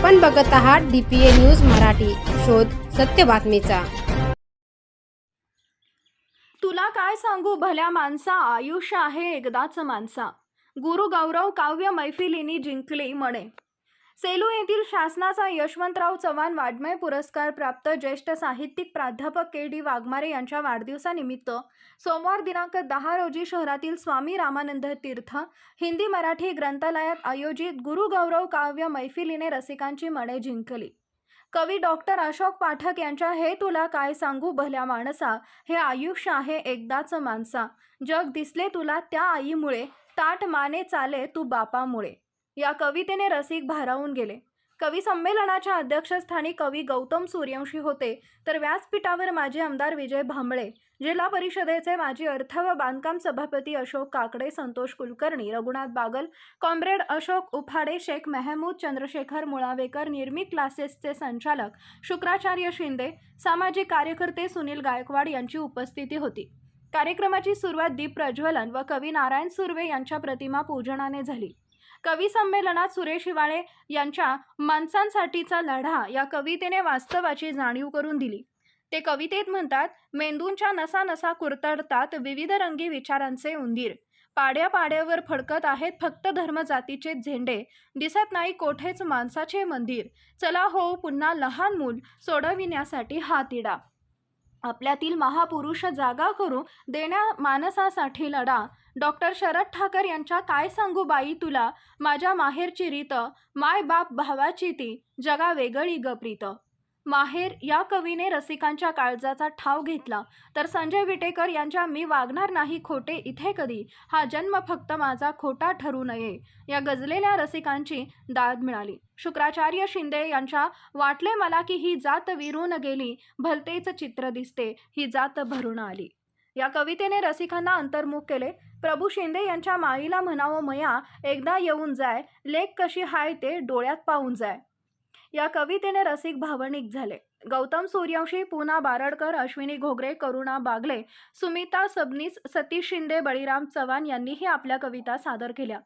आपण बघत आहात डीपीए न्यूज मराठी. शोध सत्य बातमीचा. तुला काय सांगू भल्या माणसा आयुष्य आहे एकदाच माणसा. गुरु गौरव काव्य मैफिलीनी जिंकली म्हणे सेलू येथील शासनाचा यशवंतराव चव्हाण वाड्मय पुरस्कार प्राप्त ज्येष्ठ साहित्यिक प्राध्यापक के डी वाघमारे यांच्या वाढदिवसानिमित्त सोमवार दिनांक दहा रोजी शहरातील स्वामी रामानंद तीर्थ हिंदी मराठी ग्रंथालयात आयोजित गुरुगौरव काव्य मैफिलीने रसिकांची मने जिंकली. कवी डॉक्टर अशोक पाठक यांच्या हे तुला काय सांगू भल्या माणसा हे आयुष्य आहे एकदाच माणसा. जग दिसले तुला त्या आईमुळे ताट माने चाले तू बापामुळे. या कवितेने रसिक भारावून गेले. कवी संमेलनाच्या अध्यक्षस्थानी कवी गौतम सूर्यवंशी होते तर व्यासपीठावर माजी आमदार विजय भांबळे जिल्हा परिषदेचे माजी अर्थ व बांधकाम सभापती अशोक काकडे संतोष कुलकर्णी रघुनाथ बागल कॉम्रेड अशोक उफाडे शेख मेहमूद चंद्रशेखर मुळावेकर निर्मी क्लासेसचे संचालक शुक्राचार्य शिंदे सामाजिक कार्यकर्ते सुनील गायकवाड यांची उपस्थिती होती. कार्यक्रमाची सुरुवात दीप प्रज्वलन व कवी नारायण सुर्वे यांच्या प्रतिमा पूजनाने झाली. कवी संमेलनात सुरेश हिवाळे यांच्या माणसांसाठीचा लढा या कवितेने वास्तवाची जाणीव करून दिली. ते कवितेत म्हणतात मेंदूंच्या नसा नसा कुरतडतात विविध रंगी विचारांचे उंदीर. पाड्या पाड्यावर फडकत आहेत फक्त धर्म जातीचे झेंडे. दिसत नाही कोठेच माणसाचे मंदिर. चला हो पुन्हा लहान मूल सोडविण्यासाठी हा तिडा आपल्यातील महापुरुष जागा करू देण्या मानसासाठी लढा. डॉक्टर शरद ठाकर यांच्या काय सांगू बाई तुला? माझ्या माहेरची रीत माय बाप भावाची ती जगा वेगळी गप्रीत माहेर या कवीने रसिकांच्या काळजाचा ठाव घेतला. तर संजय विटेकर यांच्या मी वागणार नाही खोटे इथे कधी? हा जन्म फक्त माझा खोटा ठरू नये या गजलेल्या रसिकांची दाद मिळाली. शुक्राचार्य शिंदे यांच्या वाटले मला की ही जात विरून गेली भलतेच चित्र दिसते ही जात भरून आली या कवितेने रसिकांना अंतर्मुख केले. प्रभू शिंदे यांच्या माईला म्हणावं मया एकदा येऊन जाय. लेख कशी हाय ते डोळ्यात पाहून जाय. या कवितेने रसिक भावनिक झाले. गौतम सूर्यवंशी पूना बारडकर अश्विनी घोगरे करुणा बागले सुमिता सबनीस सतीश शिंदे बळीराम चव्हाण यांनीही आपल्या कविता सादर केल्या.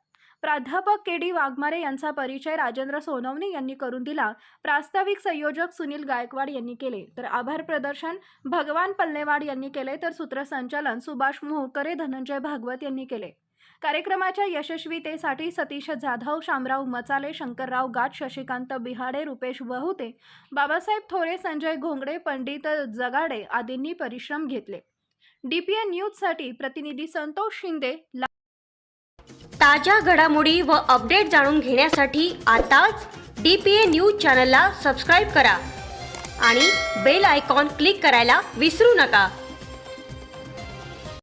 प्राध्यापक के डी वाघमारे यांचा परिचय राजेंद्र सोनवणे यांनी करून दिला. प्रास्ताविक संयोजक सुनील गायकवाड यांनी केले. तर आभार प्रदर्शन भगवान पल्लेवाड यांनी केले. तर सूत्रसंचालन सुभाष मोहकरे धनंजय भागवत यांनी केले. कार्यक्रमाच्या यशस्वीतेसाठी सतीश जाधव शामराव मचाले शंकरराव गाठ शशिकांत बिहाडे रुपेश बहुते बाबासाहेब थोरे संजय घोंगडे पंडित जगाडे आदींनी परिश्रम घेतले. डीपीएन न्यूजसाठी प्रतिनिधी संतोष शिंदे ताज्या घडामोडी व अपडेट जाणून घेण्यासाठी आताच डी पी ए न्यूज चॅनलला सबस्क्राईब करा आणि बेल आयकॉन क्लिक करायला विसरू नका.